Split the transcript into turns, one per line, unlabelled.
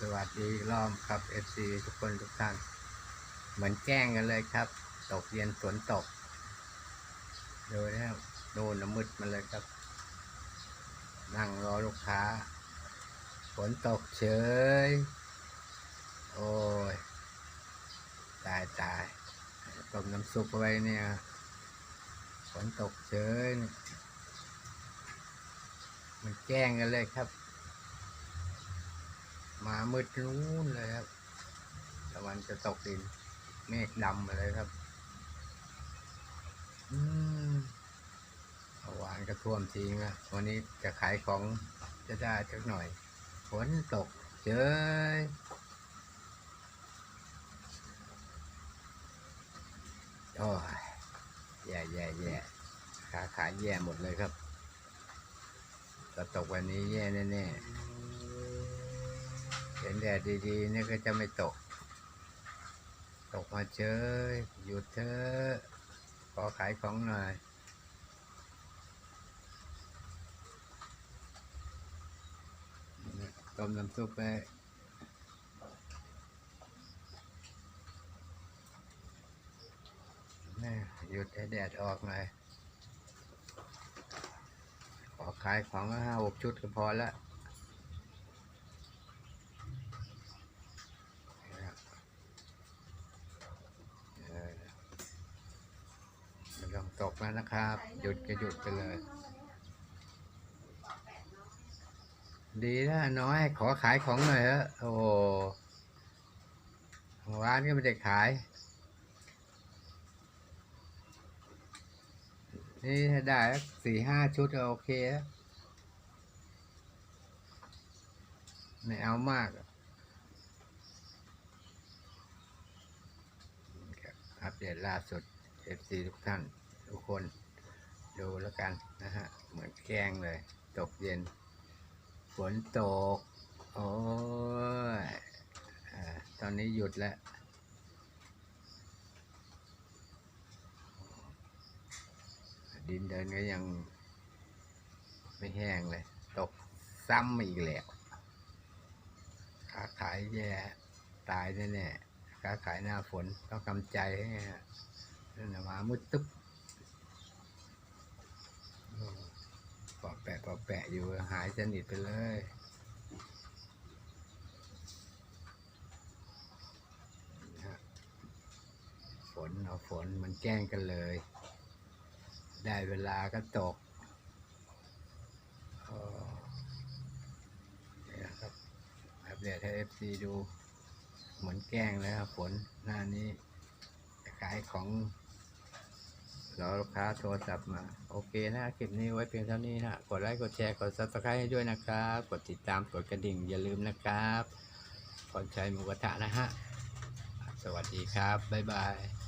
สวัสดีรอบครับ FC ทุกคนทุกท่าน เหมือนแกล้งกันเลยครับ ตกเย็นฝนตก โดูแล้วโดนน้ำมืดมาเลยครับ นั่งรอลูกค้า ฝนตกเฉย โอ้ย ตายตายต้มน้ำซุปไว้เนี่ย ฝนตกเฉยเนี่ยมันแกล้งกันเลยครับ มามืดนู้นเลยครับตะวันจะตกดิน เมฆดำมาเลยครับ อืมเมื่อวานก็ท่วมทิ้งอะวันนี้จะขายของจะได้สักหน่อย ฝนตกเจยโอ้ยแย่แย่แย่ขาขายแย่หมดเลยครับถ้าตกวันนี้แย่แน่ๆ เห็นแดดดีๆเนี่ยก็จะไม่ตก ตกมาเฉยหยุดเถอะขอขายของหน่อยต้มน้ำซุปไปแม่หยุดให้แดดออกหน่อยขอขายของห้าหกชุดก็พอและ เออไม่ต้องตก แล้วนะครับ หยุดก็หยุดไปเลย ดีนะน้อยขอขายของหน่อยเอะโอ้โหร้านก็ไม่ได้ขาย นี่ถ้าได้สี่ห้าชุดโอเคไม่เอามากครับอัปเดตล่าสุด FC ทุกท่าน ทุกคนดูแล้วกันนะฮะ เหมือนแกล้งเลย ตกเย็น ฝนตก โอ้ยอตอนนี้หยุดแล้ว ดินเดินก็ยังไม่แห้งเลย ตกซ้ำอีกแล้วค้าขายแย่ตายแน่ๆค้าขายหน้าฝนต้องกำใจให้ฮะนั่นน่ะมามืดตึ๊บโอ้ป อแปะอยู่หายสนิทไปเลย ฝนเอาฝนมันแกล้งกันเลย ได้เวลาก็ตกโอ้นี่นะครับอัปเดตให้เอฟซีดู เหมือนแกล้งเลยครับฝนหน้านี้ขายของ รอลูกค้าโทรศัพท์มา โอเคนะคลิปนี้ไว้เพียงเท่านี้นะกดไลค์กดแชร์กด subscribe ให้ด้วยนะครับ กดติดตามกดกระดิ่งอย่าลืมนะครับคนใช้หมูกระทะนะฮะ สวัสดีครับ บ๊ายบาย